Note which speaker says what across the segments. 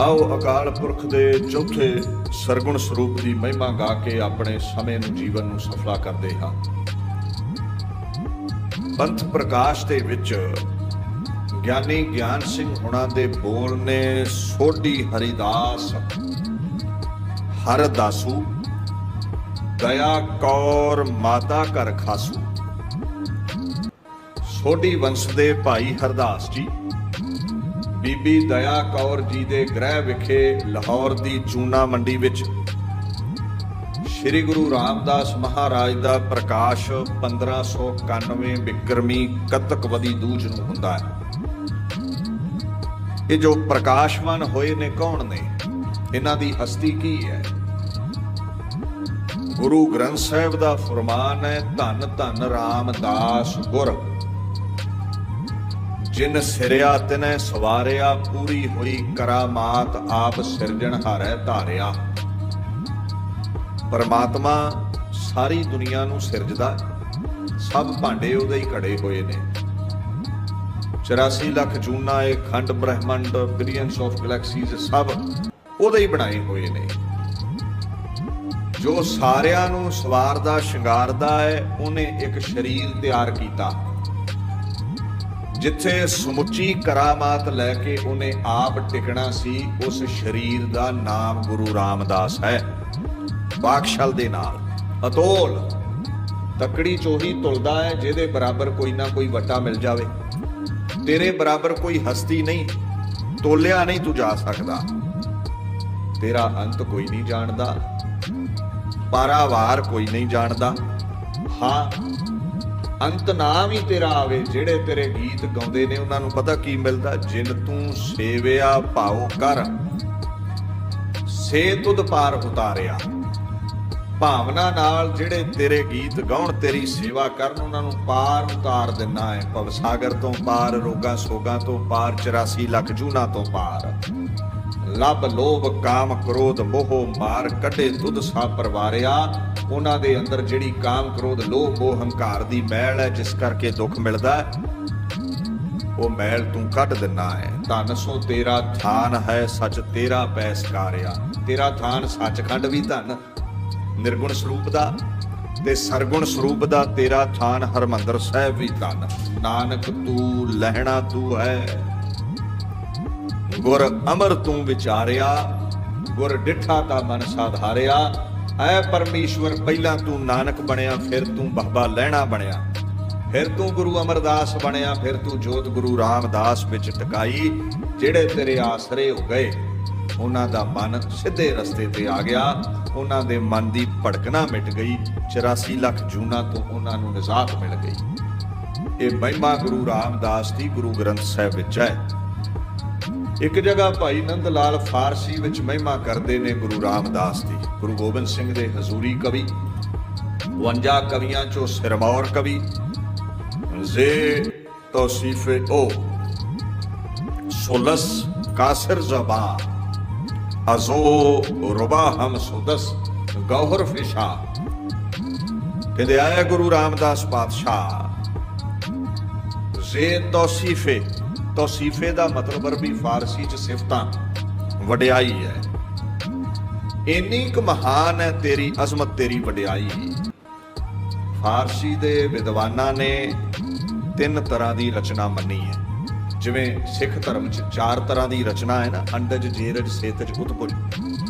Speaker 1: ਆਓ ਅਕਾਲ ਪੁਰਖ ਦੇ ਚੌਥੇ ਸਰਗੁਣ ਸਰੂਪ ਦੀ ਮਹਿਮਾ ਗਾ ਕੇ ਆਪਣੇ ਸਮੇਂ ਨੂੰ, ਜੀਵਨ ਨੂੰ ਸਫਲਾ ਕਰਦੇ ਹਾਂ। ਪੰਥ ਪ੍ਰਕਾਸ਼ ਦੇ ਵਿੱਚ ਗਿਆਨੀ ਗਿਆਨ ਸਿੰਘ ਹੁਣਾਂ ਦੇ ਬੋਲ ਨੇ ਸੋਢੀ ਹਰੀਦਾਸ ਹਰਦਾਸੂ ਦਇਆ ਕੌਰ ਮਾਤਾ ਘਰ ਖਾਸੂ। ਸੋਢੀ ਵੰਸ਼ ਦੇ ਭਾਈ ਹਰਦਾਸ ਜੀ ਬੀਬੀ ਦਇਆ ਕੌਰ ਜੀ ਦੇ ਗ੍ਰਹਿ ਵਿਖੇ ਲਾਹੌਰ ਦੀ ਚੂਨਾ ਮੰਡੀ ਵਿੱਚ ਸ੍ਰੀ ਗੁਰੂ ਰਾਮਦਾਸ ਮਹਾਰਾਜ ਦਾ ਪ੍ਰਕਾਸ਼ 1591 ਬਿਕਰਮੀ ਕਤਕਵਦੀ ਦੂਜ ਨੂੰ ਹੁੰਦਾ ਹੈ। ਇਹ ਜੋ ਪ੍ਰਕਾਸ਼ਵਾਨ ਹੋਏ ਨੇ ਕੌਣ ਨੇ? ਇਹਨਾਂ ਦੀ ਹਸਤੀ ਕੀ ਹੈ? ਗੁਰੂ ਗ੍ਰੰਥ ਸਾਹਿਬ ਦਾ ਫਰਮਾਨ ਹੈ, ਧੰਨ ਧੰਨ ਰਾਮਦਾਸ ਗੁਰ। ਜਿਨ ਸਿਰਿਆ ਤਿਨੈ ਸਵਾਰਿਆ, ਪੂਰੀ ਹੋਈ ਕਰਾਮਾਤ ਆਪ ਸਿਰਜਣ ਹਾਰੈ ਧਾਰਿਆ। ਪਰਮਾਤਮਾ ਸਾਰੀ ਦੁਨੀਆ ਨੂੰ ਸਿਰਜਦਾ ਸਭ ਭਾਂਡੇ ਉਹਦੇ ਹੀ ਘੜੇ ਹੋਏ ਨੇ। 84 ਲੱਖ ਜੂਨਾ, ਇਹ ਖੰਡ ਬ੍ਰਹਿਮੰਡ ਬਿਲੀਅਨਸ ਆਫ ਗੈਲੈਕਸੀਜ਼ ਸਭ ਉਹਦੇ ਹੀ ਬਣਾਏ ਹੋਏ ਨੇ। ਜੋ ਸਾਰਿਆਂ ਨੂੰ ਸਵਾਰਦਾ, ਸ਼ਿੰਗਾਰਦਾ ਹੈ, ਉਹਨੇ ਇੱਕ ਸਰੀਰ ਤਿਆਰ ਕੀਤਾ। ਜਿੱਥੇ ਸਮੁੱਚੀ ਕਰਾਮਾਤ ਲੈ ਕੇ ਉਹਨੇ ਆਪ ਟਿਕਣਾ ਸੀ, ਉਸ ਸਰੀਰ ਦਾ ਨਾਮ ਗੁਰੂ ਰਾਮਦਾਸ ਹੈ। ਬਾਕਸ਼ਲ ਦੇ ਨਾਲ। ਅਤੋਲ। ਤਕੜੀ ਚੋਹੀ ਤੁਲਦਾ ਹੈ, ਜਿਹਦੇ ਬਰਾਬਰ ਕੋਈ ਨਾ ਕੋਈ ਵੱਟਾ ਮਿਲ ਜਾਵੇ। ਤੇਰੇ ਬਰਾਬਰ ਕੋਈ ਹਸਤੀ ਨਹੀਂ, ਤੋਲਿਆ ਨਹੀਂ ਤੂੰ ਜਾ ਸਕਦਾ। ਤੇਰਾ ਅੰਤ ਕੋਈ ਨਹੀਂ ਜਾਣਦਾ, ਪਾਰਾਵਾਰ ਕੋਈ ਨਹੀਂ ਜਾਣਦਾ। ਹਾਂ ਅੰਤ ਨਾਮ ਹੀ ਤੇਰਾ ਆਵੇ, ਜਿਹੜੇ ਤੇਰੇ ਗੀਤ ਗਾਉਂਦੇ ਨੇ, ਉਹਨਾਂ ਨੂੰ ਪਤਾ ਕੀ ਮਿਲਦਾ? ਜਿਨ ਤੂੰ ਸੇਵਿਆ ਭਾਉ ਕਰ ਸੇ ਤੁਧ ਪਾਰ ਉਤਾਰਿਆ। ਭਾਵਨਾ ਨਾਲ ਜਿਹੜੇ ਤੇਰੇ ਗੀਤ ਗਾਉਣ, ਤੇਰੀ ਸੇਵਾ ਕਰਨ, ਉਹਨਾਂ ਨੂੰ ਪਾਰ ਉਤਾਰ ਦਿੰਨਾ ਹੈ। ਭਵਸਾਗਰ ਤੋਂ ਪਾਰ, ਰੋਗਾਂ ਸੋਗਾ ਤੋਂ ਪਾਰ 84 ਲੱਖ ਜੂਨਾ ਤੋਂ ਪਾਰ। ਲੱਭ ਲੋਭ ਕਾਮ ਕ੍ਰੋਧ ਮੋਹ ਮਾਰ ਕੱਢੇ ਤੁਧ ਸਾ ਪਰਵਾਰਿਆ। ਉਹਨਾਂ ਦੇ ਅੰਦਰ ਜਿਹੜੀ ਕਾਮ ਕ੍ਰੋਧ, ਲੋਭ, ਮੋਹ, ਹੰਕਾਰ ਦੀ ਮੈਲ ਹੈ, ਜਿਸ ਕਰਕੇ ਦੁੱਖ ਮਿਲਦਾ ਉਹ ਮੈਲ ਤੂੰ ਕੱਢ ਦਿੰਨਾ ਹੈ। ਧਨ ਸੋ ਤੇਰਾ ਥਾਨ ਹੈ, ਸੱਚ ਤੇਰਾ ਪੈਸਕਾਰਿਆ ਤੇਰਾ ਥਾਨ ਸੱਚਖੰਡ ਵੀ ਧਨ, ਨਿਰਗੁਣ ਸਰੂਪ ਦਾ ਤੇ ਸਰਗੁਣ ਸਰੂਪ ਦਾ ਤੇਰਾ ਥਾਨ ਹਰਮੰਦਰ ਸਾਹਿਬ ਵੀ ਧਨ। ਨਾਨਕ ਤੂੰ ਲਹਿਣਾ ਤੂੰ ਹੈ। ਗੁਰ ਅਮਰ ਤੂੰ ਵਿਚਾਰਿਆ, ਗੁਰ ਡਿਠਾ ਤਾ ਮਨ ਸਾਧਾਰਿਆ। ਐ ਪਰਮੇਸ਼ਵਰ, ਪਹਿਲਾਂ ਤੂੰ ਨਾਨਕ ਬਣਿਆ, ਫਿਰ ਤੂੰ ਬਾਬਾ ਲੈਣਾ ਬਣਿਆ। ਫਿਰ ਤੂੰ ਗੁਰੂ ਅਮਰਦਾਸ ਬਣਿਆ, ਫਿਰ ਤੂੰ ਜੋਤ ਗੁਰੂ ਰਾਮਦਾਸ ਵਿੱਚ ਟਿਕਾਈ, ਜਿਹੜੇ ਤੇਰੇ ਆਸਰੇ ਹੋ ਗਏ। ਉਹਨਾਂ ਦਾ ਮਨ ਸਿੱਧੇ ਰਸਤੇ ਤੇ ਆ ਗਿਆ। ਉਹਨਾਂ ਦੇ ਮਨ ਦੀ ਭੜਕਣਾ ਮਿਟ ਗਈ। 84 ਲੱਖ ਜੂਨਾ ਤੋਂ ਉਹਨਾਂ ਨੂੰ ਨਿਜ਼ਾਤ ਮਿਲ ਗਈ। ਇਹ ਮਹਿਮਾ ਗੁਰੂ ਰਾਮਦਾਸ ਦੀ ਗੁਰੂ ਗ੍ਰੰਥ ਸਾਹਿਬ ਵਿੱਚ ਹੈ। ਇੱਕ ਜਗ੍ਹਾ ਭਾਈ ਨੰਦ ਲਾਲ ਫਾਰਸੀ ਵਿੱਚ ਮਹਿਮਾ ਕਰਦੇ ਨੇ ਗੁਰੂ ਰਾਮਦਾਸ ਦੀ। ਗੁਰੂ ਗੋਬਿੰਦ ਸਿੰਘ ਦੇ ਹਜ਼ੂਰੀ ਕਵੀ 52 ਕਵੀਆਂ ਚੋਂ ਸਿਰਮੌਰ ਕਵੀ, ਜ਼ੇ ਤੌਸੀਫੇ ਓ, ਸੁਲਸ ਕਾਸਰ ਜ਼ਬਾ ਅਜ਼ੋ ਰਬਾ ਹਮ ਸੁਦਸ ਗੌਹਰ ਫਿਸ਼ਾ। ਕਹਿੰਦੇ ਆਇਆ ਗੁਰੂ ਰਾਮਦਾਸ ਪਾਤਸ਼ਾਹ, ਜ਼ੇ ਤੌਸੀਫੇ ਤੌਸੀਫੇ ਦਾ ਮਤਲਬ ਅਰਬੀ ਫਾਰਸੀ ਚ ਸਿਫਤਾਂ। ਵਡਿਆਈ ਹੈ। ਇੰਨੀ ਕੁ ਮਹਾਨ ਹੈ ਤੇਰੀ ਅਜ਼ਮਤ, ਤੇਰੀ ਵਡਿਆਈ। ਫਾਰਸੀ ਦੇ ਵਿਦਵਾਨਾਂ ਨੇ ਤਿੰਨ ਤਰ੍ਹਾਂ ਦੀ ਰਚਨਾ ਮੰਨੀ ਹੈ। ਜਿਵੇਂ ਸਿੱਖ ਧਰਮ ਚ ਚਾਰ ਤਰ੍ਹਾਂ ਦੀ ਰਚਨਾ ਹੈ ਨਾ, ਅੰਡਜ, ਜੇਰਜ, ਸੇਤਜ, ਉਤਪੁਜ।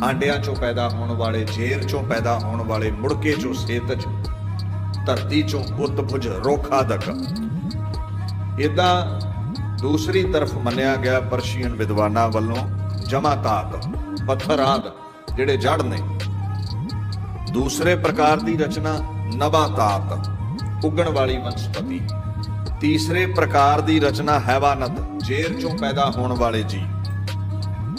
Speaker 1: ਆਂਡਿਆਂ ਚੋਂ ਪੈਦਾ ਹੋਣ ਵਾਲੇ, ਜੇਰ ਚੋਂ ਪੈਦਾ ਹੋਣ ਵਾਲੇ, ਮੁੜਕੇ ਚੋਂ ਸੇਤਜ, ਧਰਤੀ ਚੋਂ ਉਤਪੁਜ, ਰੋਖਾਦਕ। ਇਦਾਂ ਦੂਸਰੀ ਤਰਫ ਮੰਨਿਆ ਗਿਆ ਪਰਸ਼ੀਅਨ ਵਿਦਵਾਨਾਂ ਵੱਲੋਂ ਜਮਾਤਾਤ ਪੱਥਰਾਦ ਜਿਹੜੇ ਜੜ ਨੇ। ਦੂਸਰੇ ਪ੍ਰਕਾਰ ਦੀ ਰਚਨਾ ਨਬਾਤਾਤ ਉੱਗਣ ਵਾਲੀ ਵਨਸਪਤੀ ਤੀਸਰੇ ਪ੍ਰਕਾਰ ਦੀ ਰਚਨਾ ਹੈਵਾਨਤ ਜੇਰ ਚੋਂ ਪੈਦਾ ਹੋਣ ਵਾਲੇ ਜੀ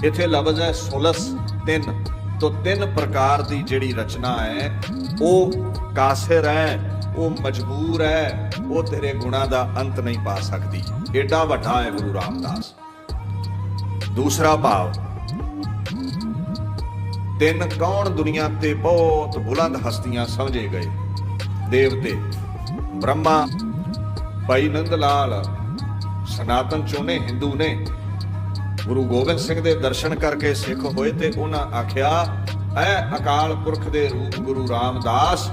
Speaker 1: ਇੱਥੇ ਲਫ਼ਜ਼ ਹੈ ਸੁਲਸ, ਤਿੰਨ। ਤੋਂ ਤਿੰਨ ਪ੍ਰਕਾਰ ਦੀ ਜਿਹੜੀ ਰਚਨਾ ਹੈ, ਉਹ ਕਾਸਿਰ ਹੈ, ਉਹ ਮਜਬੂਰ ਹੈ, ਉਹ ਤੇਰੇ ਗੁਣਾ ਦਾ ਅੰਤ ਨਹੀਂ ਪਾ ਸਕਦੀ। ਏਡਾ ਵੱਡਾ ਹੈ ਗੁਰੂ ਰਾਮਦਾਸ। ਦੂਸਰਾ ਭਾਵ, ਤਿੰਨ ਕੌਣ ਦੁਨੀਆ ਤੇ ਬਹੁਤ ਬੁਲੰਦ ਹਸਤੀਆਂ ਸਮਝੇ ਗਏ। ਦੇਵਤੇ, ਬ੍ਰਹਮਾ, ਭਾਈ ਨੰਦ ਲਾਲ ਸਨਾਤਨ ਚੋਂ ਹਿੰਦੂ ਨੇ। ਗੁਰੂ ਗੋਬਿੰਦ ਸਿੰਘ ਦੇ ਦਰਸ਼ਨ ਕਰਕੇ ਸਿੱਖ ਹੋਏ ਤੇ ਉਹਨਾਂ ਆਖਿਆ, ਐ ਅਕਾਲ ਪੁਰਖ ਦੇ ਰੂਪ ਗੁਰੂ ਰਾਮਦਾਸ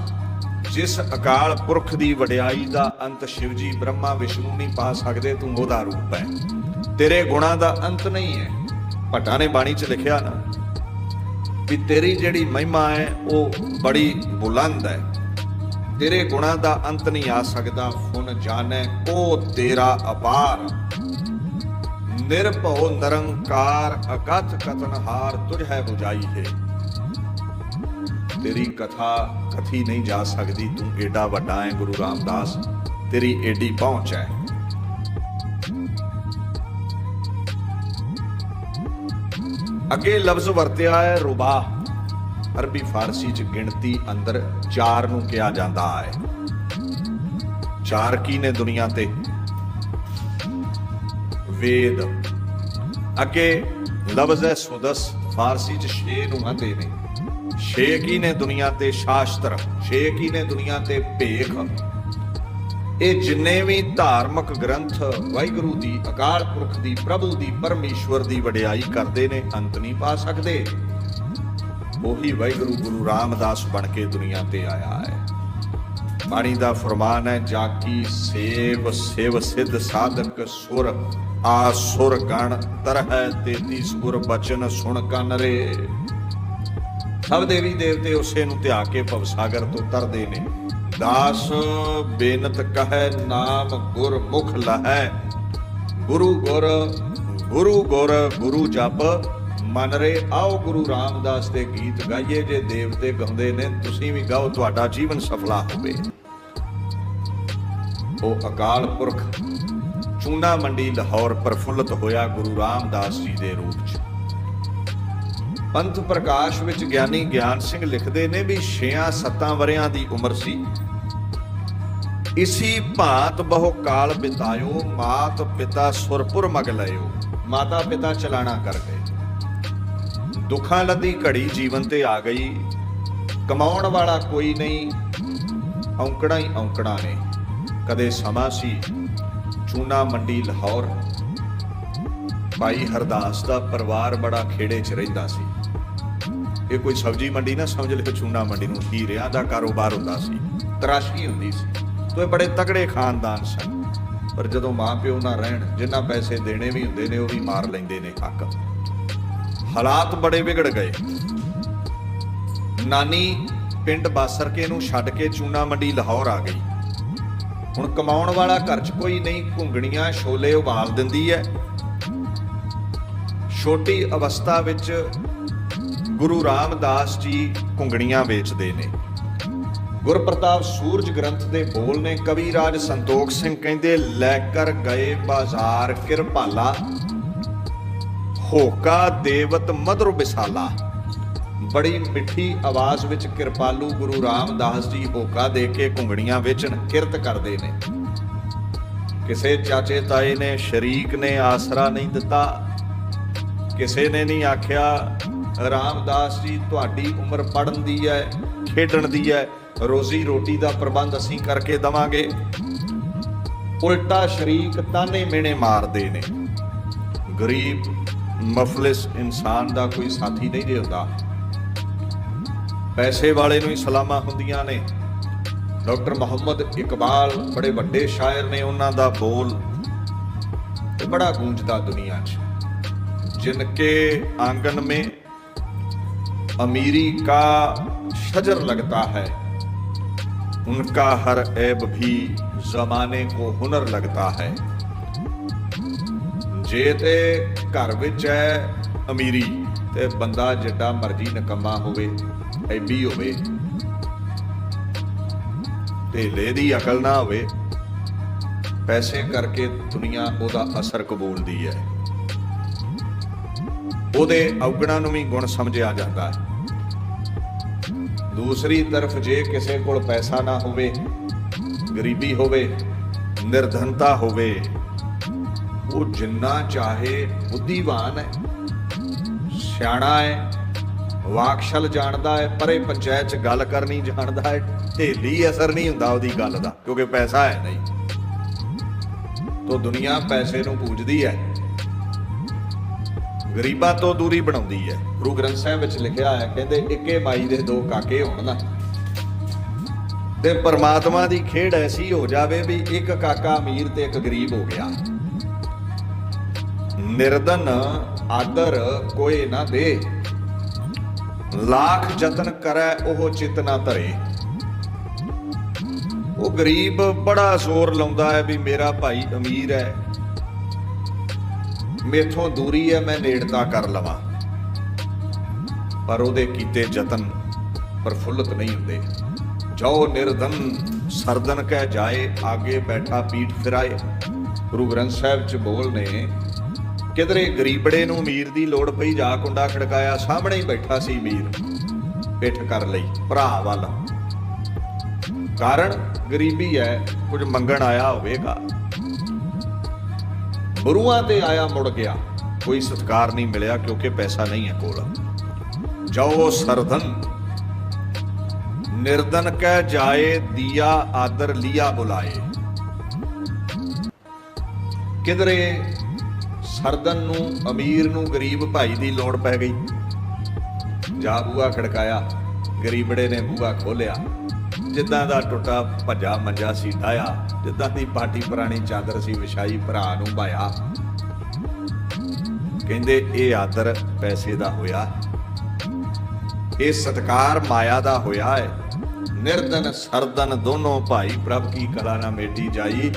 Speaker 1: ਜਿਸ ਅਕਾਲ ਪੁਰਖ ਦੀ ਵਡਿਆਈ ਦਾ ਅੰਤ ਸ਼ਿਵ ਜੀ ਬ੍ਰਹਮਾ ਵਿਸ਼ਨੂੰ ਨਹੀਂ ਪਾ ਸਕਦੇ, ਤੂੰ ਉਹਦਾ ਰੂਪ ਹੈ। ਤੇਰੇ ਗੁਣਾਂ ਦਾ ਅੰਤ ਨਹੀਂ ਹੈ। ਭੱਟਾ ਨੇ ਬਾਣੀ 'ਚ ਲਿਖਿਆ ਨਾ ਵੀ ਤੇਰੀ ਜਿਹੜੀ ਮਹਿਮਾ ਹੈ, ਉਹ ਬੜੀ ਬੁਲੰਦ ਹੈ। ਤੇਰੇ ਗੁਣਾਂ ਦਾ ਅੰਤ ਨਹੀਂ ਆ ਸਕਦਾ ਫੁਨ ਜਾਣੈ ਕੋ ਤੇਰਾ ਅਪਾਰ। ਨਿਰਭਉ ਨਿਰੰਕਾਰ ਅਕਥ ਕਤਨਹਾਰ ਤੁਝ ਹੈ 부ਜਾਈ ਹੈ। ਤੇਰੀ ਕਥਾ ਕਥੀ ਨਹੀਂ ਜਾ ਸਕਦੀ। ਤੂੰ ਏਡਾ ਵੱਡਾ ਹੈ ਗੁਰੂ ਰਾਮਦਾਸ, ਤੇਰੀ ਏਡੀ ਪਹੁੰਚ ਹੈ ਅੱਗੇ ਲਫ਼ਜ਼ ਵਰਤਿਆ ਹੈ ਰੁਬਾ। ਅਰਬੀ ਫਾਰਸੀ ਚ ਗਿਣਤੀ ਅੰਦਰ ਚਾਰ ਨੂੰ ਕਿਹਾ ਜਾਂਦਾ ਹੈ। ਚਾਰ ਕੀ ਨੇ ਦੁਨੀਆ ਤੇ? ਵੇਦ। ਅੱਗੇ ਲਫ਼ਜ਼ ਹੈ ਸੁਦਸ, ਫਾਰਸੀ ਚ ਛੇ ਨੂੰ ਆਂਦੇ ਨੇ ਛੇ ਕੀ ਨੇ ਦੁਨੀਆ ਤੇ ਸ਼ਾਸਤਰ ਛੇ ਕੀ ਨੇ ਦੁਨੀਆ ਤੇ ਭੇਖ। ਇਹ ਜਿੰਨੇ ਵੀ ਧਾਰਮਿਕ ਗ੍ਰੰਥ ਵਾਹਿਗੁਰੂ ਦੀ ਅਕਾਲ ਪੁਰਖ ਦੀ, ਪ੍ਰਭੂ ਦੀ, ਪਰਮੇਸ਼ਵਰ ਦੀ ਵਡਿਆਈ ਕਰਦੇ ਨੇ, ਅੰਤ ਨਹੀਂ ਪਾ ਸਕਦੇ। ਉਹੀ ਵਾਹਿਗੁਰੂ ਗੁਰੂ ਰਾਮਦਾਸ ਬਣ ਕੇ ਦੁਨੀਆ ਤੇ ਆਇਆ ਹੈ। ਬਾਣੀ ਦਾ ਫਰਮਾਨ ਹੈ ਜਾਕੀ ਸੇਵ, ਸਿਵ ਸਿੱਧ ਸਾਧਕ ਸੁਰ, ਆ ਸੁਰ ਗਣ, ਤਰਹਿ ਤੇਤੀ ਸੁਰ ਬਚਨ ਸੁਣ ਕੰਨ ਰੇ। ਸਭ ਦੇਵੀ ਦੇਵਤੇ ਉਸੇ ਨੂੰ ਧਿਆ ਕੇ ਭਵਸਾਗਰ ਤੋਂ ਤਰਦੇ ਨੇ। ਦਾਸ ਬੇਨਤ ਕਹੈ, ਨਾਮ ਗੁਰ ਮੁਖ ਲਹੈ। ਗੁਰੂ ਗੁਰ ਗੁਰੂ ਗੁਰ, ਗੁਰੂ ਜਪ। ਮਨ ਰੇ ਆਓ ਗੁਰੂ ਰਾਮਦਾਸ ਦੇ ਗੀਤ ਗਾਈਏ। ਜੇ ਦੇਵਤੇ ਗਾਉਂਦੇ ਨੇ, ਤੁਸੀਂ ਵੀ ਗਾਓ, ਤੁਹਾਡਾ ਜੀਵਨ ਸਫਲਾ ਹੋਵੇ। ਉਹ ਅਕਾਲ ਪੁਰਖ, ਚੂਨਾ ਮੰਡੀ ਲਾਹੌਰ ਪ੍ਰਫੁੱਲਤ ਹੋਇਆ ਗੁਰੂ ਰਾਮਦਾਸ ਜੀ ਦੇ ਰੂਪ 'ਚ। ਪੰਥ ਪ੍ਰਕਾਸ਼ ਵਿੱਚ ਗਿਆਨੀ ਗਿਆਨ ਸਿੰਘ ਲਿਖਦੇ ਨੇ ਵੀ 6-7 ਵਰਿਆਂ ਦੀ ਉਮਰ ਸੀ। ਇਸੀ ਭਾਂਤ ਬਹੁ ਕਾਲ ਬਿਤਾਇਓ, ਮਾਤ ਪਿਤਾ ਸੁਰਪੁਰ ਮਗ ਲਇਓ, ਮਾਤਾ ਪਿਤਾ ਚਲਾਣਾ ਕਰ ਗਏ। ਦੁੱਖਾਂ ਲੱਦੀ ਘੜੀ ਜੀਵਨ ਤੇ ਆ ਗਈ, ਕਮਾਉਣ ਵਾਲਾ ਕੋਈ ਨਹੀਂ, ਔਂਕੜਾ ਹੀ ਔਂਕੜਾ ਨੇ। ਕਦੇ ਸਮਾਂ ਸੀ, ਚੂਨਾ ਮੰਡੀ ਲਾਹੌਰ। ਭਾਈ ਹਰਦਾਸ ਦਾ ਪਰਿਵਾਰ ਬੜਾ ਖੇੜੇ 'ਚ ਰਹਿੰਦਾ ਸੀ। ਇਹ ਕੋਈ ਸਬਜ਼ੀ ਮੰਡੀ ਨਾ, ਸਮਝ ਲਿਓ ਚੂਨਾ ਮੰਡੀ ਨੂੰ ਹੀਰਿਆਂ ਦਾ ਕਾਰੋਬਾਰ ਹੁੰਦਾ ਸੀ, ਤਰਾਸ਼ੀ ਹੁੰਦੀ ਸੀ। ਤੋ ਇਹ ਬੜੇ ਤਕੜੇ ਖਾਨਦਾਨ ਸਨ। ਪਰ ਜਦੋਂ ਮਾਂ ਪਿਓ ਨਾ ਰਹਿਣ, ਜਿੰਨਾ ਪੈਸੇ ਦੇਣੇ ਵੀ ਹੁੰਦੇ ਨੇ, ਉਹ ਵੀ ਮਾਰ ਲੈਂਦੇ ਨੇ ਹੱਕ। ਹਾਲਾਤ ਬੜੇ ਵਿਗੜ ਗਏ। ਨਾਨੀ ਪਿੰਡ ਬਾਸਰਕੇ ਨੂੰ ਛੱਡ ਕੇ ਚੂਨਾ ਮੰਡੀ ਲਾਹੌਰ ਆ ਗਈ। ਹੁਣ ਕਮਾਉਣ ਵਾਲਾ ਘਰ 'ਚ ਕੋਈ ਨਹੀਂ, ਘੁੰਗਣੀਆਂ, ਛੋਲੇ ਉਬਾਲ ਦਿੰਦੀ ਹੈ। ਛੋਟੀ ਅਵਸਥਾ ਵਿੱਚ ਗੁਰੂ ਰਾਮਦਾਸ ਜੀ ਘੁੰਗਣੀਆਂ ਵੇਚਦੇ ਨੇ। ਗੁਰਪ੍ਰਤਾਪ ਸੂਰਜ ਗ੍ਰੰਥ ਦੇ ਬੋਲ ਨੇ ਕਵੀ ਰਾਜ ਸੰਤੋਖ ਸਿੰਘ ਕਹਿੰਦੇ, ਲੈ ਕਰ ਗਏ ਬਾਜ਼ਾਰ ਕਿਰਪਾਲਾ, ਹੋਕਾ ਦੇਵਤ ਮਦਰ ਬਿਸਾਲਾ ਬੜੀ ਮਿੱਠੀ ਆਵਾਜ਼ ਵਿੱਚ ਕਿਰਪਾਲੂ ਗੁਰੂ ਰਾਮਦਾਸ ਜੀ ਹੋਕਾ ਦੇ ਕੇ ਘੁੰਗਣੀਆਂ ਵੇਚਣ ਕਿਰਤ ਕਰਦੇ ਨੇ। ਕਿਸੇ ਚਾਚੇ ਤਾਏ ਨੇ ਸ਼ਰੀਕ ਨੇ ਆਸਰਾ ਨਹੀਂ ਦਿੱਤਾ, ਕਿਸੇ ਨੇ ਨਹੀਂ ਆਖਿਆ ਰਾਮਦਾਸ ਜੀ, ਤੁਹਾਡੀ ਉਮਰ ਪੜਨ ਦੀ ਹੈ, ਖੇਡਣ ਦੀ ਹੈ, ਰੋਜ਼ੀ ਰੋਟੀ ਦਾ ਪ੍ਰਬੰਧ ਅਸੀਂ ਕਰਕੇ ਦਵਾਂਗੇ। ਉਲਟਾ ਸ਼ਰੀਕ ਤਾਨੇ ਮੇਣੇ ਮਾਰਦੇ ਨੇ। ਗਰੀਬ, ਮਫਲਿਸ ਇਨਸਾਨ ਦਾ ਕੋਈ ਸਾਥੀ ਨਹੀਂ ਰਿਹਾ ਪੈਸੇ ਵਾਲੇ ਨੂੰ ਹੀ ਸਲਾਮਾਂ ਹੁੰਦੀਆਂ ਨੇ। ਡਾਕਟਰ ਮੁਹੰਮਦ ਇਕਬਾਲ ਬੜੇ ਵੱਡੇ ਸ਼ਾਇਰ ਨੇ, ਉਹਨਾਂ ਦਾ ਬੋਲ ਬੜਾ ਗੂੰਜਦਾ ਦੁਨੀਆ 'ਚ। ਜਿਨਕੇ ਆਂਗਣ ਮੇ अमीरी का शजर लगता है उनका हर ऐब भी जमाने को हुनर लगता है ਜੇ ਤੇ ਘਰ ਵਿੱਚ ਹੈ ਅਮੀਰੀ ਤੇ ਬੰਦਾ ਜਿੱਡਾ ਮਰਜ਼ੀ ਨਕਮਾ ਹੋਵੇ ਐਬੀ ਹੋਵੇ ਢੇਲੇ ਦੀ ਅਕਲ ਨਾ ਹੋਵੇ ਪੈਸੇ ਕਰਕੇ ਦੁਨੀਆ ਉਹਦਾ ਅਸਰ ਕਬੂਲਦੀ ਹੈ ਉਹਦੇ ਔਗਣਾ ਨੂੰ ਵੀ ਗੁਣ ਸਮਝਿਆ ਜਾਂਦਾ ਹੈ ਦੂਸਰੀ ਤਰਫ ਜੇ ਕਿਸੇ ਕੋਲ ਪੈਸਾ ਨਾ ਹੋਵੇ, ਗਰੀਬੀ ਹੋਵੇ, ਨਿਰਧਨਤਾ ਹੋਵੇ, ਉਹ ਜਿੰਨਾ ਚਾਹੇ ਬੁੱਧੀਵਾਨ ਹੈ, ਸਿਆਣਾ ਹੈ, ਵਾਕਸ਼ਲ ਜਾਣਦਾ ਹੈ, ਪਰੇ ਪੰਚਾਇਤ ਚ ਗੱਲ ਕਰਨੀ ਜਾਣਦਾ ਹੈ, ਢੇਲੀ ਅਸਰ ਨਹੀਂ ਹੁੰਦਾ ਉਹਦੀ ਗੱਲ ਦਾ, ਕਿਉਂਕਿ ਪੈਸਾ ਹੈ ਨਹੀਂ। ਤੋ ਦੁਨੀਆ ਪੈਸੇ ਨੂੰ ਪੂਜਦੀ ਹੈ। ਗਰੀਬਾਂ ਤੋਂ ਦੂਰੀ ਬਣਾਉਂਦੀ ਹੈ। ਗੁਰੂ ਗ੍ਰੰਥ ਸਾਹਿਬ ਵਿੱਚ ਲਿਖਿਆ ਹੈ, ਕਹਿੰਦੇ, ਇੱਕੇ ਮਾਈ ਦੇ ਦੋ ਕਾਕੇ ਹੋਣ ਨਾ। ਤੇ ਪਰਮਾਤਮਾ ਦੀ ਖੇਡ ਐਸੀ ਹੋ ਜਾਵੇ ਵੀ ਇੱਕ ਕਾਕਾ ਅਮੀਰ ਤੇ ਇੱਕ ਗਰੀਬ ਹੋ ਗਿਆ। ਨਿਰਦਨ ਆਦਰ ਕੋਈ ਨਾ ਦੇ। ਲੱਖ ਯਤਨ ਕਰੈ, ਉਹ ਚਿਤ ਨਾ ਧਰੇ। ਉਹ ਗਰੀਬ ਬੜਾ ਜ਼ੋਰ ਲਾਉਂਦਾ ਹੈ ਵੀ ਮੇਰਾ ਭਾਈ ਅਮੀਰ ਹੈ। ਮੇਥੋਂ ਦੂਰੀ ਹੈ, ਮੈਂ ਨੇੜਤਾ ਕਰ ਲਵਾਂ। ਪਰ ਉਹਦੇ ਕੀਤੇ ਯਤਨ ਪ੍ਰਫੁੱਲਤ ਨਹੀਂ ਹੁੰਦੇ। ਜੋ ਨਿਰਦਨ ਸਰਦਨ ਕਹਿ ਜਾਏ, ਆਗੇ ਬੈਠਾ ਪੀਠ ਫਿਰਾਏ। ਗੁਰੂ ਗ੍ਰੰਥ ਸਾਹਿਬ ਚ ਬੋਲ ਨੇ, ਕਿਧਰੇ ਗਰੀਬੜੇ ਨੂੰ ਅਮੀਰ ਦੀ ਲੋੜ ਪਈ, ਜਾ ਕੁੰਡਾ ਖੜਕਾਇਆ, ਸਾਹਮਣੇ ਹੀ ਬੈਠਾ ਸੀ ਅਮੀਰ ਪਿੱਠ ਕਰ ਲਈ, ਭਰਾ ਵੱਲ। ਕਾਰਨ ਗਰੀਬੀ ਹੈ, ਕੁਝ ਮੰਗਣ ਆਇਆ ਹੋਵੇਗਾ। ਬਰੂਆਂ ਤੇ ਆਇਆ ਮੁੜ ਗਿਆ। ਕੋਈ ਸਤਕਾਰ ਨਹੀਂ ਮਿਲਿਆ ਕਿਉਂਕਿ ਪੈਸਾ ਨਹੀਂ ਹੈ ਕੋਲ। ਜਾਓ ਸਰਦਨ ਨਿਰਦਨ ਕਹਿ ਜਾਏ, ਦੀਆ ਆਦਰ ਲਿਆ ਬੁਲਾਏ। ਕਿਧਰੇ ਸਰਦਨ ਨੂੰ, ਅਮੀਰ ਨੂੰ, ਗਰੀਬ ਭਾਈ ਦੀ ਲੋੜ ਪੈ ਗਈ। ਜਾ ਬੂਆ ਖੜਕਾਇਆ, ਗਰੀਬੜੇ ਨੇ ਬੂਆ ਖੋਲਿਆ। ਜਿੱਦਾਂ ਦਾ ਟੁੱਟਾ ਭੱਜਾ ਮੰਜਾ ਸੀ ਡਾਇਆ ਜਿੱਦਾਂ ਦੀ ਪਾਟੀ ਪੁਰਾਣੀ ਚਾਦਰ ਸੀ ਵਿਛਾਈ ਭਰਾ ਨੂੰ ਭਾਇਆ ਕਹਿੰਦੇ, ਇਹ ਆਦਰ ਪੈਸੇ ਦਾ ਹੋਇਆ ਇਹ ਸਤਕਾਰ ਮਾਇਆ ਦਾ ਹੋਇਆ ਹੈ। ਨਿਰਦਨ ਸਰਦਨ ਦੋਨੋਂ ਭਾਈ ਪ੍ਰਭ ਕੀ ਕਲਾ ਨਾ ਮੇਟੀ ਜਾਈ।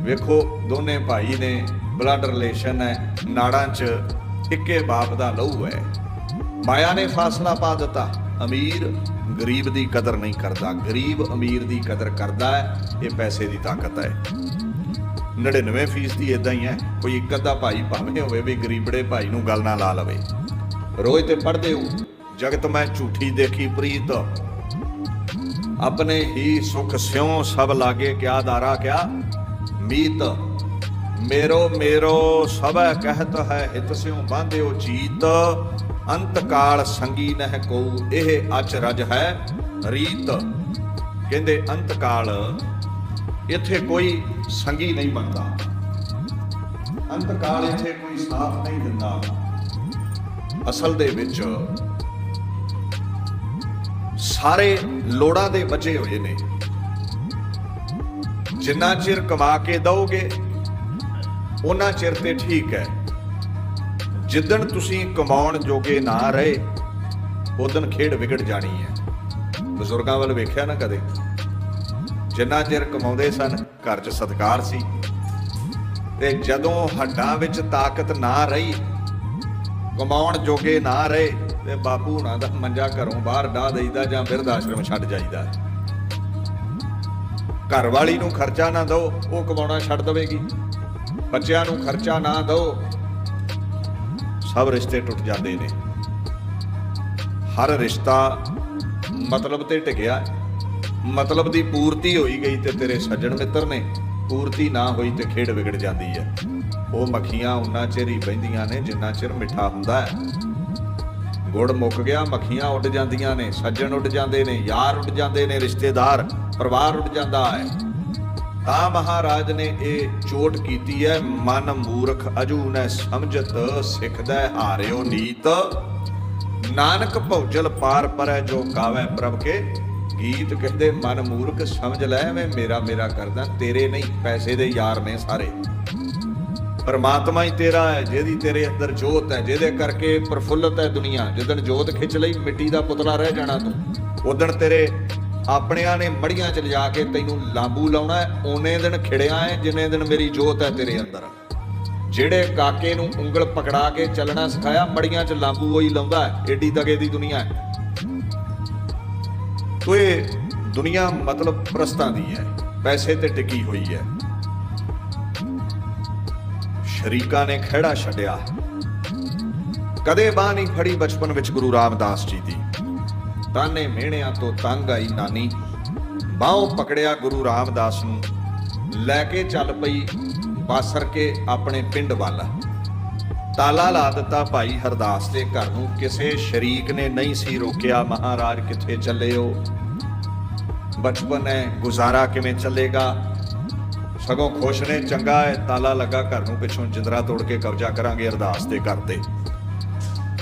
Speaker 1: ਵੇਖੋ, ਦੋਨੇ ਭਾਈ ਨੇ ਬਲੱਡ ਰਿਲੇਸ਼ਨ ਹੈ, ਨਾੜਾਂ 'ਚ ਇੱਕੇ ਬਾਪ ਦਾ ਲਹੂ ਹੈ। ਮਾਇਆ ਨੇ ਫਾਸਲਾ ਪਾ ਦਿੱਤਾ। ਅਮੀਰ ਗਰੀਬ ਦੀ ਕਦਰ ਨਹੀਂ ਕਰਦਾ, ਗਰੀਬ ਅਮੀਰ ਦੀ ਕਦਰ ਕਰਦਾ ਹੈ, ਇਹ ਪੈਸੇ ਦੀ ਤਾਕਤ ਹੈ। 99 ਫੀਸਦੀ ਇਦਾਂ ਹੀ ਹੈ, ਕੋਈ ਇੱਕ ਅੱਧਾ ਭਾਈ ਭਾਵੇਂ ਹੋਵੇ ਵੀ ਗਰੀਬੜੇ ਭਾਈ ਨੂੰ ਗੱਲ ਨਾ ਲਾ ਲਵੇ। ਰੋਜ਼ ਤੇ ਪੜਦੇ ਹੋ, ਜਗਤ ਮੈਂ ਝੂਠੀ ਦੇਖੀ ਪ੍ਰੀਤ। ਆਪਣੇ ਹੀ ਸੁਖ ਸਿਉ ਸਭ ਲਾਗੇ ਕਿਆ ਦਾਰਾ ਕਿਆ? ਮੀਤ, ਮੇਰੋ ਮੇਰੋ ਸਭੈ ਕਹਿਤ ਹੈ, ਹਿਤ ਸਿਉ ਬਾਂਧਿਓ ਜੀਤ ਅੰਤ ਕਾਲ ਸੰਗੀ ਨਹਿ ਕੋ ਇਹ ਅਚ ਰਜ ਹੈ ਰੀਤ। ਕਹਿੰਦੇ ਅੰਤ ਕਾਲ, ਇੱਥੇ ਕੋਈ ਸੰਗੀ ਨਹੀਂ ਬਣਦਾ। ਅੰਤ ਕਾਲ ਇੱਥੇ ਕੋਈ ਸਾਥ ਨਹੀਂ ਦਿੰਦਾ। ਅਸਲ ਦੇ ਵਿੱਚ ਸਾਰੇ ਲੋੜਾਂ ਦੇ ਬਚੇ ਹੋਏ ਨੇ। ਜਿੰਨਾ ਚਿਰ ਕਮਾ ਕੇ ਦਓਗੇ ਉਹਨਾਂ ਚਿਰ ਤੇ ਠੀਕ ਹੈ। ਜਿੱਦਣ ਤੁਸੀਂ ਕਮਾਉਣ ਜੋਗੇ ਨਾ ਰਹੇ ਉਦਣ ਖੇਡ ਵਿਗੜ ਜਾਣੀ ਹੈ। ਬਜ਼ੁਰਗਾਂ ਵੱਲ ਵੇਖਿਆ ਨਾ ਕਦੇ? ਜਿੰਨਾ ਚਿਰ ਕਮਾਉਂਦੇ ਸਨ, ਘਰ 'ਚ ਸਤਕਾਰ ਸੀ। ਤੇ ਜਦੋਂ ਹੱਡਾਂ ਵਿੱਚ ਤਾਕਤ ਨਾ ਰਹੀ, ਕਮਾਉਣ ਜੋਗੇ ਨਾ ਰਹੇ, ਤੇ ਬਾਪੂ ਹੁਣਾਂ ਦਾ ਮੰਜਾ ਘਰੋਂ ਬਾਹਰ ਢਾ ਦੇਈਦਾ ਜਾਂ ਬਿਰਧ ਆਸ਼ਰਮ ਛੱਡ ਜਾਈਦਾ। ਘਰ ਵਾਲੀ ਨੂੰ ਖਰਚਾ ਨਾ ਦਿਓ, ਉਹ ਕਮਾਉਣਾ ਛੱਡ ਦੇਵੇਗੀ। ਬੱਚਿਆਂ ਨੂੰ ਖਰਚਾ ਨਾ ਦਿਓ ਸਭ ਰਿਸ਼ਤੇ ਟੁੱਟ ਜਾਂਦੇ ਨੇ। ਹਰ ਰਿਸ਼ਤਾ ਮਤਲਬ ਤੇ ਟਿਕਿਆ। ਮਤਲਬ ਦੀ ਪੂਰਤੀ ਹੋਈ ਗਈ ਤੇ ਤੇਰੇ ਸੱਜਣ ਮਿੱਤਰ ਨੇ। ਪੂਰਤੀ ਨਾ ਹੋਈ ਤੇ ਖੇਡ ਵਿਗੜ ਜਾਂਦੀ ਹੈ। ਉਹ ਮੱਖੀਆਂ ਉਨਾ ਚਿਰ ਹੀ ਬਹਿੰਦੀਆਂ ਨੇ ਜਿੰਨਾ ਚਿਰ ਮਿੱਠਾ ਹੁੰਦਾ ਹੈ। ਗੁੜ ਮੁੱਕ ਗਿਆ, ਮੱਖੀਆਂ ਉੱਡ ਜਾਂਦੀਆਂ ਨੇ। ਸੱਜਣ ਉੱਡ ਜਾਂਦੇ ਨੇ, ਯਾਰ ਉੱਡ ਜਾਂਦੇ ਨੇ, ਰਿਸ਼ਤੇਦਾਰ, ਪਰਿਵਾਰ ਉੱਡ ਜਾਂਦਾ ਹੈ। ਤਾਂ ਮਹਾਰਾਜ ਨੇ ਇਹ ਚੋਟ ਕੀਤੀ ਹੈ ਮਨ ਮੂਰਖ ਅਜੂ ਨੈ ਸਮਝਤ, ਸਿੱਖਦਾ ਹਾਰਿਓ ਨੀਤ। ਨਾਨਕ ਭੌਜਲ ਪਾਰ ਪਰੈ ਜੋ ਗਾਵੇ ਪ੍ਰਭ ਕੇ। ਗੀਤ ਕਹਿੰਦੇ, ਮਨ ਮੂਰਖ ਸਮਝ ਲੈ ਮੈਂ ਮੇਰਾ ਮੇਰਾ ਕਰਦਾ, ਤੇਰੇ ਨਹੀਂ, ਪੈਸੇ ਦੇ ਯਾਰ ਨੇ ਸਾਰੇ। ਪਰਮਾਤਮਾ ਹੀ ਤੇਰਾ ਹੈ ਜਿਹਦੀ ਤੇਰੇ ਅੰਦਰ ਜੋਤ ਹੈ ਜਿਹਦੇ ਕਰਕੇ ਪ੍ਰਫੁੱਲਤ ਹੈ ਦੁਨੀਆ। ਜਿੱਦਣ ਜੋਤ ਖਿੱਚ ਲਈ, ਮਿੱਟੀ ਦਾ ਪੁਤਲਾ ਰਹਿ ਜਾਣਾ ਤੂੰ। ਉਦਣ ਤੇਰੇ ਆਪਣਿਆਂ ਨੇ ਮੜੀਆਂ ਚ ਲਿਜਾ ਕੇ ਤੈਨੂੰ ਲਾਂਬੂ ਲਾਉਣਾ ਹੈ ਓਨੇ ਦਿਨ ਖਿੜਿਆ ਹੈ, ਜਿੰਨੇ ਦਿਨ ਮੇਰੀ ਜੋਤ ਹੈ ਤੇਰੇ ਅੰਦਰ। ਜਿਹੜੇ ਕਾਕੇ ਨੂੰ ਉਂਗਲ ਪਕੜਾ ਕੇ ਚੱਲਣਾ ਸਿਖਾਇਆ, ਮੜੀਆਂ ਚ ਲਾਂਬੂ ਹੋਈ ਲਾਉਂਦਾ ਹੈ, ਏਡੀ ਦਗੇ ਦੀ ਦੁਨੀਆ ਹੈ। ਤੋ ਦੁਨੀਆ ਮਤਲਬ ਪ੍ਰਸਤਾਂ ਦੀ ਹੈ, ਪੈਸੇ ਤੇ ਟਿਕੀ ਹੋਈ ਹੈ। ਸ਼ਰੀਕਾ ਨੇ ਖਿਹੜਾ ਛੱਡਿਆ। ਕਦੇ ਬਾਹ ਨਹੀਂ ਫੜੀ ਬਚਪਨ ਵਿੱਚ ਗੁਰੂ ਰਾਮਦਾਸ ਜੀ ਦੀ। ਤਾਨੇ ਮਿਹਣਿਆਂ ਤੋਂ ਤੰਗ ਆਈ ਨਾਨੀ। ਬਾਹੋਂ ਪਕੜਿਆ ਗੁਰੂ ਰਾਮਦਾਸ ਨੂੰ। ਲੈ ਕੇ ਚੱਲ ਪਈ ਬਾਸਰ ਕੇ ਆਪਣੇ ਪਿੰਡ ਵੱਲ। ਤਾਲਾ ਲਾ ਦਿੱਤਾ ਭਾਈ ਹਰਦਾਸ ਦੇ ਘਰ ਨੂੰ। ਕਿਸੇ ਸ਼ਰੀਕ ਨੇ ਨਹੀਂ ਸੀ ਰੋਕਿਆ, ਮਹਾਰਾਜ ਕਿੱਥੇ ਚੱਲੇ ਹੋ ਬਚਪਨ ਹੈ ਗੁਜ਼ਾਰਾ ਕਿਵੇਂ ਚੱਲੇਗਾ? ਸਗੋਂ ਖੁਸ਼ ਨੇ, ਚੰਗਾ ਹੈ ਤਾਲਾ ਲੱਗਾ ਘਰ ਨੂੰ, ਪਿੱਛੋਂ ਜਿੰਦਰਾ ਤੋੜ ਕੇ ਕਬਜ਼ਾ ਕਰਾਂਗੇ ਅਰਦਾਸ ਦੇ ਘਰ ਤੇ।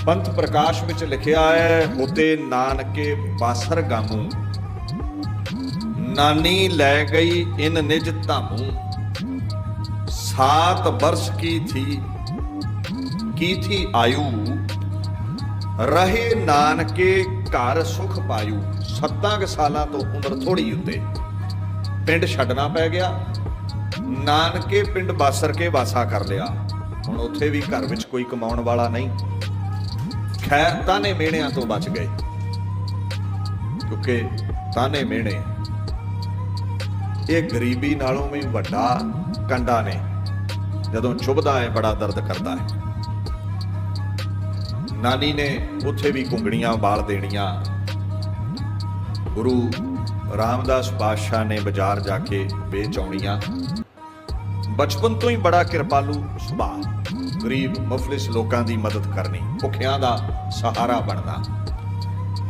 Speaker 1: ਪੰਥ ਪ੍ਰਕਾਸ਼ ਵਿੱਚ ਲਿਖਿਆ ਹੈ ਹੋਤੇ ਨਾਨਕੇ ਬਾਸਰ ਗਾਮੂ ਨਾਨੀ ਲੈ ਗਈ ਇਨ ਨਿਜ ਧਾਮੂ, ਸਾਤ ਵਰष ਕੀ ਥੀ ਕੀ ਥੀ ਆਯੂ, ਰਹੇ ਨਾਨਕੇ ਘਰ ਸੁਖ ਪਾਇਓ ਸੱਤਾਂ ਕੁ ਸਾਲਾਂ ਤੋਂ ਉਮਰ ਥੋੜੀ ਉੱਤੇ, ਪਿੰਡ ਛੱਡਣਾ ਪੈ ਗਿਆ, ਨਾਨਕੇ ਪਿੰਡ ਬਾਸਰ ਕੇ ਵਾਸਾ ਕਰ ਲਿਆ, ਹੁਣ ਉੱਥੇ ਵੀ ਘਰ ਵਿੱਚ ਕੋਈ ਕਮਾਉਣ ਵਾਲਾ ਨਹੀਂ। ਖੈਰ ਤਾਨੇ ਮਿਹਣਿਆਂ ਤੋਂ ਬਚ ਗਏ। ਕਿਉਂਕਿ ਤਾਨੇ ਮਿਹਣੇ ਇਹ ਗਰੀਬੀ ਨਾਲੋਂ ਵੀ ਵੱਡਾ ਕੰਡਾ ਨੇ, ਜਦੋਂ ਚੁਭਦਾ ਹੈ ਬੜਾ ਦਰਦ ਕਰਦਾ ਹੈ ਨਾਨੀ ਨੇ ਉੱਥੇ ਵੀ ਕੁੰਗੜੀਆਂ ਬਾਲ ਦੇਣੀਆਂ। ਗੁਰੂ ਰਾਮਦਾਸ ਪਾਤਸ਼ਾਹ ਨੇ ਬਾਜ਼ਾਰ ਜਾ ਕੇ ਵੇਚ ਆਉਣੀਆਂ। ਬਚਪਨ ਤੋਂ ਹੀ ਬੜਾ ਕਿਰਪਾਲੂ ਸੁਭਾਅ। ਗਰੀਬ ਮੁਫਲਿਸ ਲੋਕਾਂ ਦੀ ਮਦਦ ਕਰਨੀ, ਭੁੱਖਿਆਂ ਦਾ ਸਹਾਰਾ ਬਣਨਾ।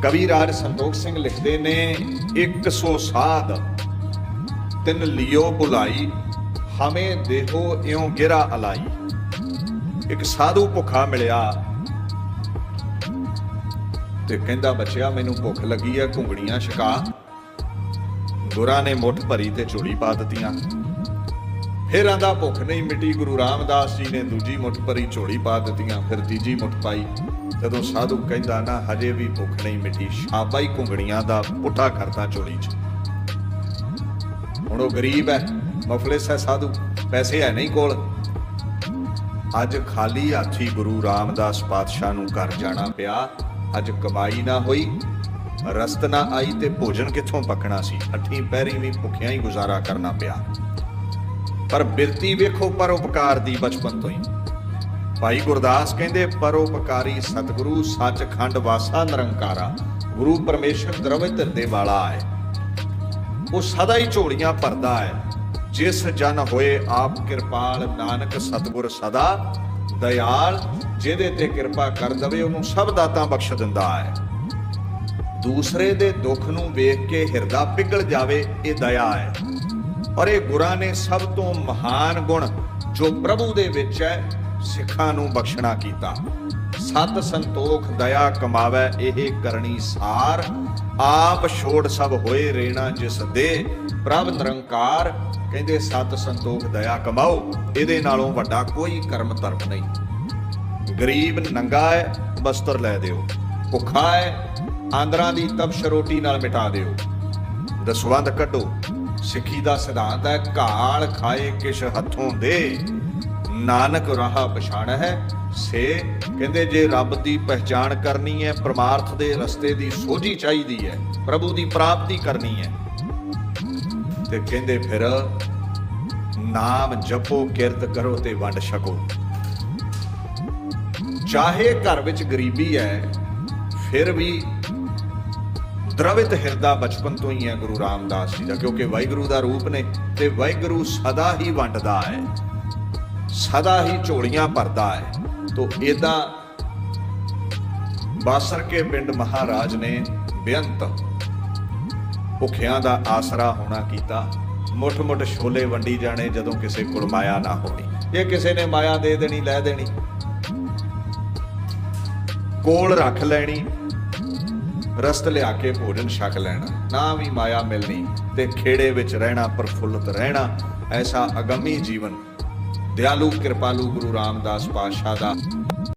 Speaker 1: ਕਵੀ ਰਾਜ ਸੰਤੋਖ ਸਿੰਘ ਲਿਖਦੇ ਨੇ 100 ਸਾਧ, ਤਿੰਨ ਲਿਓ ਬੁਲਾਈ ਹਮੇ ਦੇਹੋ ਇਉਂ ਗਿਰਾ ਅਲਾਈ। ਇੱਕ ਸਾਧੂ ਭੁੱਖਾ ਮਿਲਿਆ, ਤੇ ਕਹਿੰਦਾ, ਬੱਚਿਆ, ਮੈਨੂੰ ਭੁੱਖ ਲੱਗੀ ਆ ਘੁੰਗੜੀਆਂ ਛਕਾ। ਗੁਰਾਂ ਨੇ ਮੁੱਠ ਭਰੀ ਤੇ ਝੋਲੀ ਪਾ ਦਿੱਤੀਆਂ। ਫਿਰ ਆਂਦਾ ਭੁੱਖ ਨਹੀਂ ਮਿਟੀ, ਗੁਰੂ ਰਾਮਦਾਸ ਜੀ ਨੇ ਦੂਜੀ ਮੁੱਠ ਭਰੀ ਝੋਲੀ ਪਾ ਦਿੱਤੀਆਂ, ਫਿਰ ਤੀਜੀ ਮੁੱਠ ਪਾਈ। ਜਦੋਂ ਸਾਧੂ ਕਹਿੰਦਾ, ਨਾ, ਹਜੇ ਵੀ ਭੁੱਖ ਨਹੀਂ ਮਿਟੀ, ਸ਼ਾਬਾਈ ਘੁੰਗਣੀਆਂ ਦਾ ਪੁੱਠਾ ਕਰਦਾ ਝੋਲੀ 'ਚ। ਹੁਣ ਉਹ ਗਰੀਬ ਹੈ, ਮਫਲਿਸ ਹੈ ਸਾਧੂ, ਪੈਸੇ ਹੈ ਨਹੀਂ ਕੋਲ। ਅੱਜ ਖਾਲੀ ਹਾਥੀ ਗੁਰੂ ਰਾਮਦਾਸ ਪਾਤਸ਼ਾਹ ਨੂੰ ਘਰ ਜਾਣਾ ਪਿਆ, ਅੱਜ ਕਮਾਈ ਨਾ ਹੋਈ, ਰਸਤ ਨਾ ਆਈ ਤੇ ਭੋਜਨ ਕਿੱਥੋਂ ਪਕਣਾ ਸੀ? ਅੱਠੀਂ ਪੈਰੀ ਵੀ ਭੁੱਖਿਆਂ ਹੀ ਗੁਜ਼ਾਰਾ ਕਰਨਾ ਪਿਆ। ਪਰ ਬਿਰਤੀ ਵੇਖੋ ਪਰਉਪਕਾਰ ਦੀ ਬਚਪਨ ਤੋਂ ਹੀ। ਭਾਈ ਗੁਰਦਾਸ ਕਹਿੰਦੇ, ਪਰਉਪਕਾਰੀ ਸਤਿਗੁਰੂ ਸੱਚਖੰਡ ਵਾਸਾ ਨਿਰੰਕਾਰਾ, ਗੁਰੂ ਪਰਮੇਸ਼ਰ ਦਰਵਿਤ ਹਿਰਦੇ ਵਾਲਾ ਹੈ ਉਹ ਸਦਾ ਹੀ ਝੋਲੀਆਂ ਭਰਦਾ ਹੈ ਜਿਸ ਜਨ ਹੋਏ ਆਪ ਕਿਰਪਾਲ ਨਾਨਕ ਸਤਿਗੁਰ ਸਦਾ ਦਇਆਲ, ਜਿਹਦੇ ਤੇ ਕਿਰਪਾ ਕਰ ਦਵੇ ਉਹਨੂੰ ਸਭ ਦਾਤਾਂ ਬਖਸ਼ ਦਿੰਦਾ ਹੈ ਦੂਸਰੇ ਦੇ ਦੁੱਖ ਨੂੰ ਵੇਖ ਕੇ ਹਿਰਦਾ ਪਿਘਲ ਜਾਵੇ, ਇਹ ਦਇਆ ਹੈ ਔਰ ਇਹ ਗੁਰਾਂ ਨੇ ਸਭ ਤੋਂ ਮਹਾਨ ਗੁਣ ਜੋ ਪ੍ਰਭੂ ਦੇ ਵਿੱਚ ਹੈ, ਸਿੱਖਾਂ ਨੂੰ ਬਖਸ਼ਣਾ ਕੀਤਾ। ਸਤ ਸੰਤੋਖ ਦਇਆ ਕਮਾਵੇ, ਇਹ ਕਰਨੀ ਸਾਰ। ਆਪ ਛੋੜ ਸਭ ਹੋਏ ਰੇਣਾ ਜਿਸ ਦੇ। ਪ੍ਰਭ ਨਿਰੰਕਾਰ ਕਹਿੰਦੇ, ਸਤ ਸੰਤੋਖ ਦਇਆ ਕਮਾਓ, ਇਹਦੇ ਨਾਲੋਂ ਵੱਡਾ ਕੋਈ ਕਰਮ ਧਰਮ ਨਹੀਂ। ਗਰੀਬ ਨੰਗਾ ਹੈ ਬਸਤਰ ਲੈ ਦਿਓ। ਭੁੱਖਾ ਹੈ ਆਂਦਰਾਂ ਦੀ ਤਪਸ਼ ਰੋਟੀ ਨਾਲ ਮਿਟਾ ਦਿਓ। ਦਸਵੰਦ ਕੱਢੋ। ਸਿੱਖੀ ਦਾ ਸਿਧਾਂਤ ਹੈ, ਘਾਲ ਖਾਏ ਕਿਛ ਹੱਥੋਂ ਦੇ। ਨਾਨਕ ਰਾਹ ਪਛਾਣ ਹੈ, ਸੇ ਕਹਿੰਦੇ ਜੇ ਰੱਬ ਦੀ ਪਹਿਚਾਣ ਕਰਨੀ ਹੈ, ਪਰਮਾਰਥ ਦੇ ਰਸਤੇ ਦੀ ਸੋਝੀ ਚਾਹੀਦੀ ਹੈ, ਪ੍ਰਭੂ ਦੀ ਪ੍ਰਾਪਤੀ ਕਰਨੀ ਹੈ। ਤੇ ਕਹਿੰਦੇ ਫਿਰ, ਨਾਮ ਜਪੋ, ਕਿਰਤ ਕਰੋ ਤੇ ਵੰਡ ਛਕੋ। ਚਾਹੇ ਘਰ ਵਿੱਚ ਗਰੀਬੀ ਹੈ, ਫਿਰ ਵੀ ਦ੍ਰਵਿਤ ਹਿਰਦਾ ਬਚਪਨ ਤੋਂ ਹੀ ਹੈ ਗੁਰੂ ਰਾਮਦਾਸ ਜੀ ਦਾ ਕਿਉਂਕਿ ਵਾਹਿਗੁਰੂ ਦਾ ਰੂਪ ਨੇ ਤੇ ਵਾਹਿਗੁਰੂ ਸਦਾ ਹੀ ਵੰਡਦਾ ਹੈ ਸਦਾ ਹੀ ਝੋਲੀਆਂ ਭਰਦਾ ਹੈ ਤੋ ਇਹਦਾ ਬਾਸਰ ਕੇ ਪਿੰਡ ਮਹਾਰਾਜ ਨੇ ਬੇਅੰਤ ਭੁੱਖਿਆਂ ਦਾ ਆਸਰਾ ਹੋਣਾ ਕੀਤਾ ਮੁੱਠ ਮੁੱਠ ਛੋਲੇ ਵੰਡੀ ਜਾਣੇ ਜਦੋਂ ਕਿਸੇ ਕੋਲ ਮਾਇਆ ਨਾ ਹੋਣੀ ਇਹ ਕਿਸੇ ਨੇ ਮਾਇਆ ਦੇ ਦੇਣੀ ਲੈ ਦੇਣੀ ਕੋਲ ਰੱਖ ਲੈਣੀ ਰਸਤ ਲਿਆ ਕੇ ਭੋਜਨ ਛਕ ਲੈਣਾ। ਨਾ ਵੀ ਮਾਇਆ ਮਿਲਣੀ ਤੇ ਖੇੜੇ ਵਿੱਚ ਰਹਿਣਾ, ਪ੍ਰਫੁੱਲਤ ਰਹਿਣਾ, ਐਸਾ ਅਗੰਮੀ ਜੀਵਨ। ਦਿਆਲੂ, ਕਿਰਪਾਲੂ ਗੁਰੂ ਰਾਮਦਾਸ ਪਾਤਸ਼ਾਹ ਦਾ